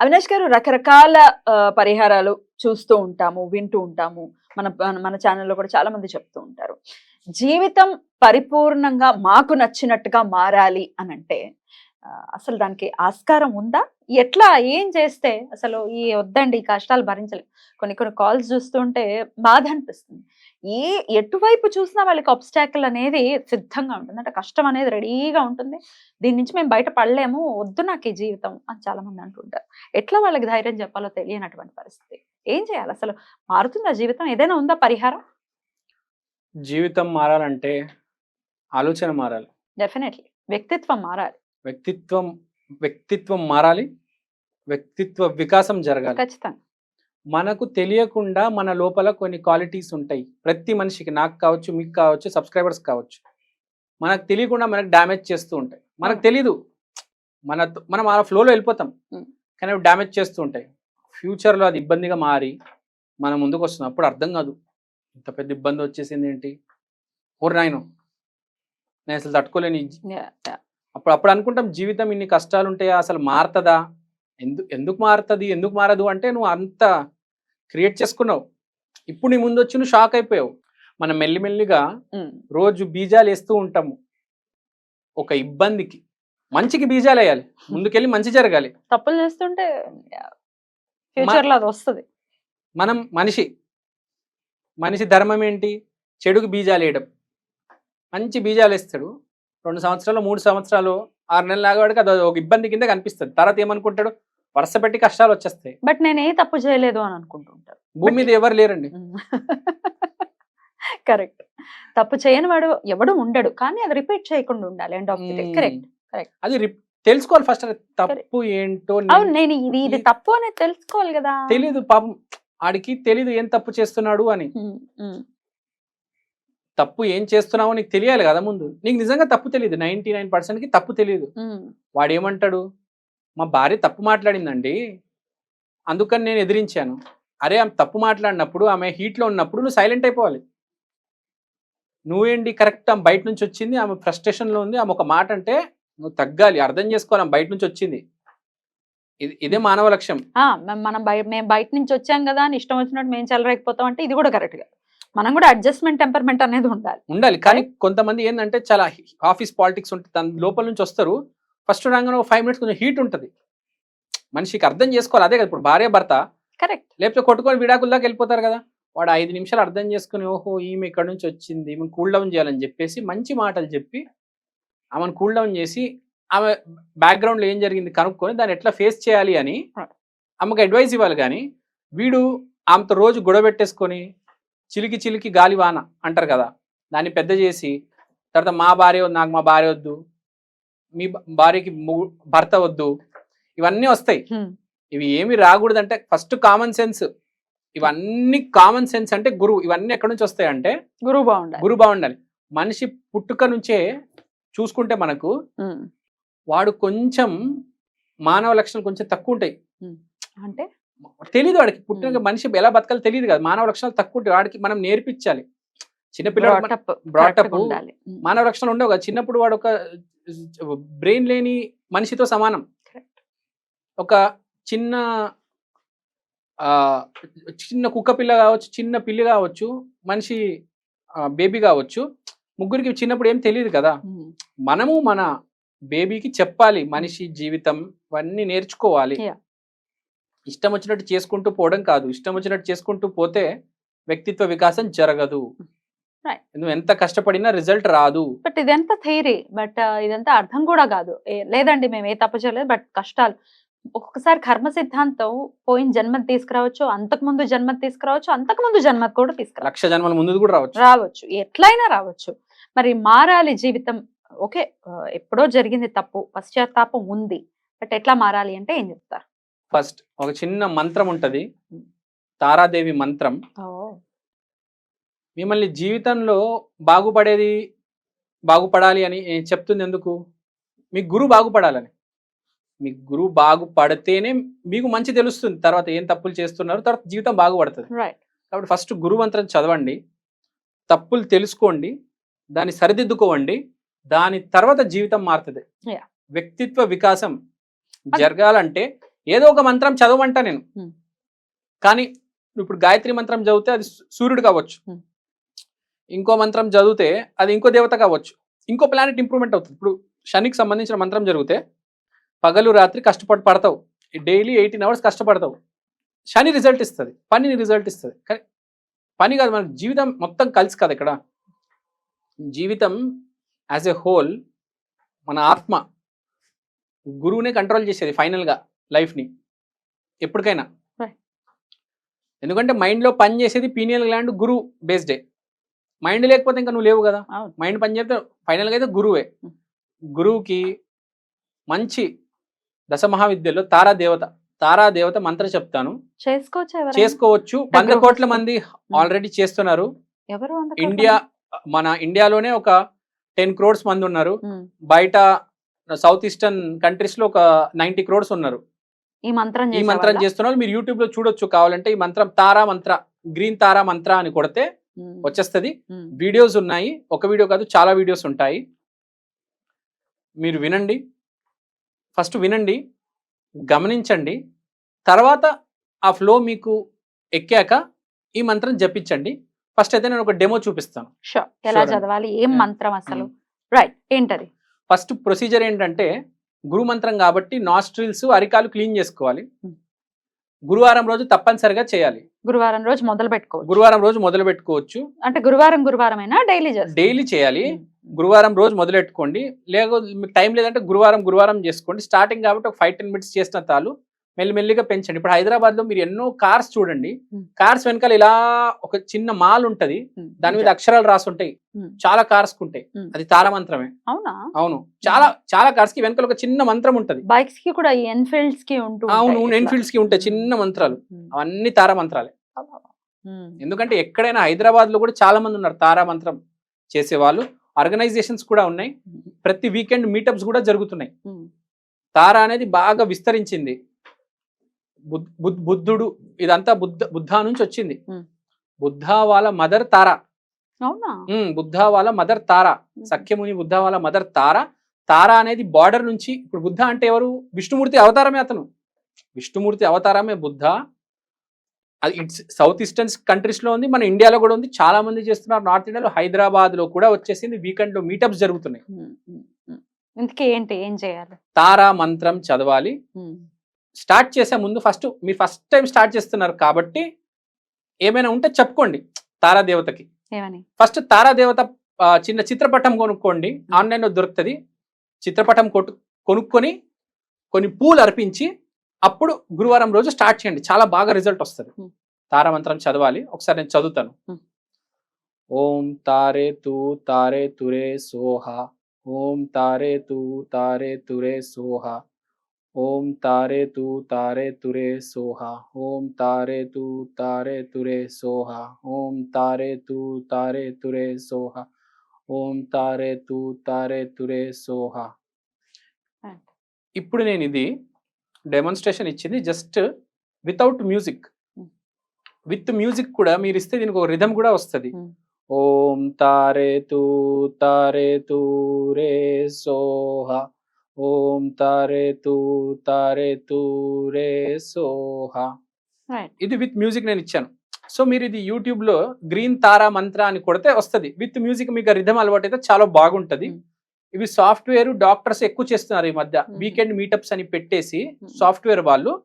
అవినాష్ గారు రకరకాల పరిహారాలు చూస్తూ ఉంటాము వింటూ ఉంటాము. మన మన- ఛానల్లో కూడా చాలా మంది చెప్తూ ఉంటారు. జీవితం పరిపూర్ణంగా మాకు నచ్చినట్టుగా మారాలి అని అంటే అసలు దానికి ఆస్కారం ఉందా? ఎట్లా ఏం చేస్తే అసలు ఈ వద్దండి ఈ కష్టాలు భరించలేం. కొన్ని కొన్ని కాల్స్ చూస్తుంటే బాధ అనిపిస్తుంది. ఏ ఎటువైపు చూసినా వాళ్ళకి అబ్స్టాకిల్ అనేది సిద్ధంగా ఉంటుంది. అంటే కష్టం అనేది రెడీగా ఉంటుంది. దీని నుంచి మేము బయట పడలేము వద్దు నాకు ఈ జీవితం అని చాలా మంది అంటుంటారు. ఎట్లా వాళ్ళకి ధైర్యం చెప్పాలో తెలియనటువంటి పరిస్థితి. ఏం చేయాలి? అసలు మారుతుందా జీవితం? ఏదైనా ఉందా పరిహారం? జీవితం మారాలంటే ఆలోచన మారాలి. డెఫినెట్లీ వ్యక్తిత్వం మారాలి. వ్యక్తిత్వం వ్యక్తిత్వం మారాలి వ్యక్తిత్వ వికాసం జరగాలి. ఖచ్చితంగా. మనకు తెలియకుండా మన లోపల కొన్ని క్వాలిటీస్ ఉంటాయి. ప్రతి మనిషికి నాకు కావచ్చు మీకు కావచ్చు సబ్స్క్రైబర్స్ కావచ్చు. మనకు తెలియకుండా మనకు డ్యామేజ్ చేస్తూ ఉంటాయి. మనకు. తెలీదు. మన మనం ఆ ఫ్లోలో వెళ్ళిపోతాం. కానీ అవి డ్యామేజ్ చేస్తూ ఉంటాయి. ఫ్యూచర్లో అది ఇబ్బందిగా మారి మన ముందుకు వస్తుంది అప్పుడు అర్థం కాదు. ఇంత పెద్ద ఇబ్బంది వచ్చేసింది ఏంటి? ఓరు నాయను నేను అసలు తట్టుకోలేని అప్పుడు అప్పుడు అనుకుంటాం జీవితం ఇన్ని కష్టాలు ఉంటాయా అసలు మారుతుందా? ఎందుకు ఎందుకు మారుతుంది? ఎందుకు మారదు? అంటే నువ్వు అంత క్రియేట్ చేసుకున్నావు. ఇప్పుడు నీ ముందు వచ్చి నువ్వు షాక్ అయిపోయావు. మనం మెల్లిమెల్లిగా రోజు బీజాలు వేస్తూ ఉంటాము. ఒక ఇబ్బందికి. మంచికి బీజాలు వేయాలి. ముందుకెళ్ళి మంచి జరగాలి. తప్పులు చేస్తుంటే అది వస్తుంది. మనం మనిషి. మనిషి ధర్మం ఏంటి? చెడుకు బీజాలు వేయడం. మంచి బీజాలు వేస్తాడు. రెండు సంవత్సరాలు మూడు సంవత్సరాలు ఆరు నెలలు ఆగవాడికి అది ఒక ఇబ్బంది కింద కనిపిస్తుంది. తర్వాత ఏమనుకుంటాడు? వరుస పెట్టి కష్టాలు వచ్చేస్తాయి. బట్ నేను ఏ తప్పు చేయలేదు అని అనుకుంటుంటారు భూమి మీద ఎవరు లేరండి? కరెక్ట్. తప్పు చేయని వాడు ఎవడు ఉండడు. కానీ అది రిపీట్ చేయకుండా ఉండాలి. End of the day hmm. Correct. అది తెలుసుకోవాలి ఫస్ట్ తప్పు ఏంటో అవును నేను ఇది ఇది తప్పు అనేది తెలుసుకోవాలి కదా. తెలీదు పాపం. ఆడికి తెలీదు ఏం తప్పు చేస్తున్నాడు అని. తప్పు ఏం చేస్తున్నావో నీకు తెలియాలి కదా ముందు. నీకు నిజంగా తప్పు తెలియదు నైన్టీ నైన్కి తప్పు తెలియదు వాడు ఏమంటాడు మా భార్య తప్పు మాట్లాడిందండి. అందుకని నేను ఎదిరించాను. అరే ఆమె తప్పు మాట్లాడినప్పుడు ఆమె హీట్లో ఉన్నప్పుడు నువ్వు సైలెంట్ అయిపోవాలి. నువ్వేంటి? కరెక్ట్ ఆమె బయట నుంచి వచ్చింది. ఆమె ఫ్రస్ట్రేషన్లో ఉంది. ఆమె ఒక మాట అంటే నువ్వు తగ్గాలి. అర్థం చేసుకోవాలి. ఆమె బయట నుంచి వచ్చింది. ఇది ఇదే మానవ లక్ష్యం మనం బయ మేము బయట నుంచి వచ్చాం కదా అని ఇష్టం వచ్చినట్టు మేము చెలరేకపోతాం అంటే ఇది కూడా కరెక్ట్గా మనం కూడా అడ్జస్ట్మెంట్ టెంపర్మెంట్ అనేది ఉండాలి. ఉండాలి. కానీ కొంతమంది ఏంటంటే చాలా ఆఫీస్ పాలిటిక్స్ ఉంటుంది దాని లోపల నుంచి వస్తారు. ఫస్ట్ రాగానే ఒక ఫైవ్ మినిట్స్ కొంచెం హీట్ ఉంటుంది. మనిషికి అర్థం చేసుకోవాలి. అదే కదా ఇప్పుడు భార్య భర్త కరెక్ట్ లేకపోతే కొట్టుకొని విడాకుల దాకా వెళ్ళిపోతారు కదా. వాడు ఐదు నిమిషాలు అర్థం చేసుకుని ఓహో ఈమె ఇక్కడ నుంచి వచ్చింది ఈమెను కూల్ డౌన్ చేయాలని చెప్పేసి మంచి మాటలు చెప్పి ఆమెను కూల్ డౌన్ చేసి ఆమె బ్యాక్గ్రౌండ్లో ఏం జరిగింది కనుక్కొని దాన్ని ఎట్లా ఫేస్ చేయాలి అని. ఆమెకు అడ్వైస్ ఇవ్వాలి కానీ వీడు ఆమెతో రోజు గొడవ పెట్టేసుకొని చిలికి చిలికి గాలి వాన అంటారు కదా దాన్ని పెద్ద చేసి తర్వాత మా భార్య వద్దు నాకు మా భార్య వద్దు మీ భార్యకి భర్త వద్దు ఇవన్నీ వస్తాయి. ఇవి ఏమి రాకూడదంటే ఫస్ట్ కామన్ సెన్స్. ఇవన్నీ కామన్ సెన్స్ అంటే గురువు ఇవన్నీ ఎక్కడి నుంచి వస్తాయి అంటే గురువు బాగుండాలి. గురువు బాగుండాలి. మనిషి పుట్టుక నుంచే చూసుకుంటే మనకు వాడు కొంచెం మానవ లక్షణాలు కొంచెం తక్కువ ఉంటాయి. అంటే తెలియదు వాడికి. పుట్టిన. మనిషి ఎలా బతకాలో తెలియదు కదా. మానవ లక్షణాలు తక్కువ వాడికి మనం నేర్పించాలి. చిన్నపిల్లడు ఉమ్, మానవ లక్షణాలు ఉండవు కదా. చిన్నప్పుడు వాడు ఒక బ్రెయిన్ లేని మనిషితో సమానం. ఒక చిన్న ఆ, చిన్న కుక్క పిల్ల కావచ్చు చిన్న పిల్లి కావచ్చు మనిషి బేబీ కావచ్చు ముగ్గురికి చిన్నప్పుడు ఏం తెలియదు కదా. మనము మన బేబీకి చెప్పాలి మనిషి జీవితం ఇవన్నీ నేర్చుకోవాలి. ఇష్టం వచ్చినట్టు చేసుకుంటూ పోవడం కాదు. ఇష్టం వచ్చినట్టు చేసుకుంటూ పోతే వ్యక్తిత్వ వికాసం జరగదు. నువ్వు ఎంత కష్టపడినా రిజల్ట్ రాదు. బట్ ఇదంతా థైరీ బట్ ఇదంతా అర్థం కూడా కాదు. లేదండి మేము ఏ తప్పు చేయలేదు. బట్ కష్టాలు. ఒక్కొక్కసారి కర్మ సిద్ధాంతం పోయిన జన్మది తీసుకురావచ్చు అంతకు ముందు జన్మది తీసుకురావచ్చు అంతకు ముందు జన్మది కూడా తీసుకురావచ్చు. లక్ష జన్మల ముందు కూడా రావచ్చు. రావచ్చు. ఎట్లయినా రావచ్చు. మరి మారాలి జీవితం. ఓకే ఎప్పుడో జరిగింది తప్పు పశ్చాత్తాపం ఉంది. బట్ ఎట్లా మారాలి అంటే ఏం చెప్తారు? ఫస్ట్ ఒక చిన్న మంత్రం ఉంటది. తారాదేవి మంత్రం. మిమ్మల్ని జీవితంలో బాగుపడేది బాగుపడాలి అని చెప్తుంది ఎందుకు? మీ గురువు బాగుపడాలని. మీ గురువు బాగుపడితేనే మీకు మంచి తెలుస్తుంది. తర్వాత ఏం తప్పులు చేస్తున్నారు? తర్వాత జీవితం బాగుపడుతుంది. కాబట్టి ఫస్ట్ గురు మంత్రం చదవండి. తప్పులు తెలుసుకోండి. దాన్ని సరిదిద్దుకోవండి దాని తర్వాత జీవితం మారుతుంది. వ్యక్తిత్వ వికాసం జరగాలంటే ఏదో ఒక మంత్రం చదవమంట నేను. కానీ ఇప్పుడు గాయత్రి మంత్రం చదివితే అది సూర్యుడు కావచ్చు. ఇంకో మంత్రం చదివితే అది ఇంకో దేవత కావచ్చు. ఇంకో ప్లానెట్ ఇంప్రూవ్మెంట్ అవుతుంది. ఇప్పుడు శనికి సంబంధించిన మంత్రం జరిగితే పగలు రాత్రి కష్టపడి పడతావు. డైలీ ఎయిటీన్ అవర్స్ కష్టపడతావు. శని రిజల్ట్ ఇస్తుంది. పని రిజల్ట్ ఇస్తుంది. కానీ పని కాదు మనకి జీవితం మొత్తం కలిసి కదా ఇక్కడ. జీవితం యాజ్ ఎ హోల్ మన ఆత్మ గురువునే కంట్రోల్ చేసేది ఫైనల్గా లైఫ్ని ఎప్పటికైనా. ఎందుకంటే మైండ్లో పని చేసేది పీనియల్ గ్లాండ్ గురు బేస్డే మైండ్ లేకపోతే ఇంకా నువ్వు లేవు కదా. మైండ్ పని చేస్తే ఫైనల్గా అయితే గురువే. గురువుకి మంచి దశ మహావిద్యలో తారా దేవత తారా దేవత మంత్ర చెప్తాను చేసుకోవచ్చు? చేసుకోవచ్చు వంద కోట్ల. మంది ఆల్రెడీ చేస్తున్నారు ఎవరు ఇండియా మన ఇండియాలోనే ఒక టెన్ క్రోడ్స్ మంది ఉన్నారు. బయట సౌత్ ఈస్టర్న్ కంట్రీస్లో ఒక నైన్టీ క్రోడ్స్ ఉన్నారు ఈ మంత్రం ఈ మంత్రం? చేస్తున్నారు మీరు యూట్యూబ్లో చూడొచ్చు కావాలంటే ఈ మంత్రం తారా మంత్ర గ్రీన్ తారా మంత్ర అని కొడితే. వచ్చేస్తది. వీడియోస్ ఉన్నాయి ఒక వీడియో కాదు చాలా వీడియోస్ ఉంటాయి మీరు వినండి ఫస్ట్ వినండి గమనించండి తర్వాత ఆ ఫ్లో మీకు ఎక్కాక ఈ మంత్రం జపించండి ఫస్ట్ అయితే నేను ఒక డెమో చూపిస్తాను. ఎలా. చదవాలి ఏం. మంత్రం అసలు రైట్ ఏంటది ఫస్ట్ ప్రొసీజర్ ఏంటంటే గురు మంత్రం కాబట్టి నాస్ట్రిల్స్ అరికాలు క్లీన్ చేసుకోవాలి. గురువారం రోజు తప్పనిసరిగా చేయాలి. గురువారం రోజు మొదలు పెట్టుకోవచ్చు. గురువారం రోజు మొదలు పెట్టుకోవచ్చు. అంటే గురువారం గురువారం అయినా డైలీ డైలీ చేయాలి. గురువారం రోజు మొదలెట్టుకోండి. లేకపోతే మీకు టైం లేదంటే గురువారం గురువారం చేసుకోండి. స్టార్టింగ్ కాబట్టి ఒక ఫైవ్ టెన్ మినిట్స్ చేసిన తాలు మెల్లిమెల్లిగా పెంచండి. ఇప్పుడు హైదరాబాద్లో మీరు ఎన్నో కార్స్ చూడండి. కార్స్ వెనకాల ఇలా ఒక చిన్న మాల్ ఉంటది. దాని మీద అక్షరాలు రాసి ఉంటాయి. చాలా కార్స్ ఉంటాయి. అది తారమంత్రమే. అవునా? అవును. చాలా చాలా కార్స్కి వెనకాల ఒక చిన్న మంత్రం ఉంటది. బైక్స్కి కూడా ఎన్ఫీల్డ్స్కి ఉంటూ అవును. ఎన్ఫీల్డ్స్కి ఉంటాయి. చిన్న మంత్రాలు. అవన్నీ తారా మంత్రాలే ఉమ్. ఎందుకంటే ఎక్కడైనా హైదరాబాద్లో కూడా చాలా మంది ఉన్నారు తారా మంత్రం చేసేవాళ్ళు. ఆర్గనైజేషన్స్ కూడా ఉన్నాయి. ప్రతి వీకెండ్ మీటప్స్ కూడా జరుగుతున్నాయి. తార అనేది బాగా విస్తరించింది. బుద్ధుడు ఇదంతా బుద్ధ బుద్ధ నుంచి వచ్చింది. బుద్ధ వాళ్ళ మదర్ తార. బుద్ధ వాళ్ళ మదర్ తార. సఖ్యముని బుద్ధ వాళ్ళ మదర్ తార. తార అనేది బార్డర్ నుంచి ఇప్పుడు బుద్ధ అంటే ఎవరు? విష్ణుమూర్తి అవతారమే అతను. విష్ణుమూర్తి అవతారమే బుద్ధ. అది ఇట్స్ సౌత్ ఈస్టర్న్ కంట్రీస్లో ఉంది మన ఇండియాలో కూడా ఉంది. చాలా మంది చేస్తున్నారు. నార్త్ ఇండియాలో హైదరాబాద్లో కూడా వచ్చేసింది. వీకెండ్లో మీటప్స్ జరుగుతున్నాయి. ఇంతకీ ఏంటి? ఏం చేయాలి? తారా మంత్రం చదవాలి. స్టార్ట్ చేసే ముందు ఫస్ట్ మీరు ఫస్ట్ టైం స్టార్ట్ చేస్తున్నారు కాబట్టి ఏమైనా ఉంటే చెప్పుకోండి తారాదేవతకి. ఫస్ట్ తారాదేవత చిన్న చిత్రపటం కొనుక్కోండి. ఆన్లైన్లో దొరుకుతుంది. చిత్రపటం కొట్టు కొనుక్కొని కొన్ని పూలు అర్పించి అప్పుడు గురువారం రోజు స్టార్ట్ చేయండి. చాలా బాగా రిజల్ట్ వస్తుంది. తారామంత్రం చదవాలి. ఒకసారి నేను చదువుతాను. ఓం తారే తూ తారే తురే సోహ. ఓం తారే తూ తారే తురే సోహ. ఓం తారే తూ తారే తురే సోహ. ఓం తారే తూ తారే తురే సోహ. ఓం తారే తూ తారే తురే సోహ. ఓం తారే తూ తారే తురే సోహ. ఇప్పుడు నేను ఇది డెమాన్స్ట్రేషన్ ఇచ్చింది just without music. With music కూడా మీరు ఇస్తే దీనికి ఒక రిధం కూడా వస్తుంది. Hmm. ఓం తారే తూ తారే తూ రే సోహ. ఓం తారే తూ తారే తూ రే సోహ. ఇది విత్ మ్యూజిక్ నేను ఇచ్చాను. సో మీరు ఇది యూట్యూబ్లో గ్రీన్ తారా మంత్ర అని కొడితే వస్తుంది. విత్ మ్యూజిక్ మీకు రిధం అలవాటు అయితే చాలా బాగుంటది. Hmm. ఇవి సాఫ్ట్వేర్ డాక్టర్స్ ఎక్కువ చేస్తున్నారు ఈ మధ్య. Hmm. వీకెండ్ మీటప్స్ అని పెట్టేసి Hmm. సాఫ్ట్వేర్ వాళ్ళు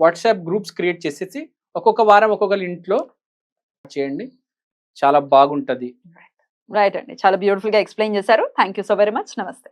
వాట్సాప్ గ్రూప్స్ క్రియేట్ చేసేసి ఒక్కొక్క వారం ఒక్కొక్కరి ఇంట్లో చేయండి. చాలా బాగుంటది. రైట్ అండి. చాలా బ్యూటిఫుల్గా ఎక్స్ప్లెయిన్ చేశారు. Thank you so very much. నమస్తే.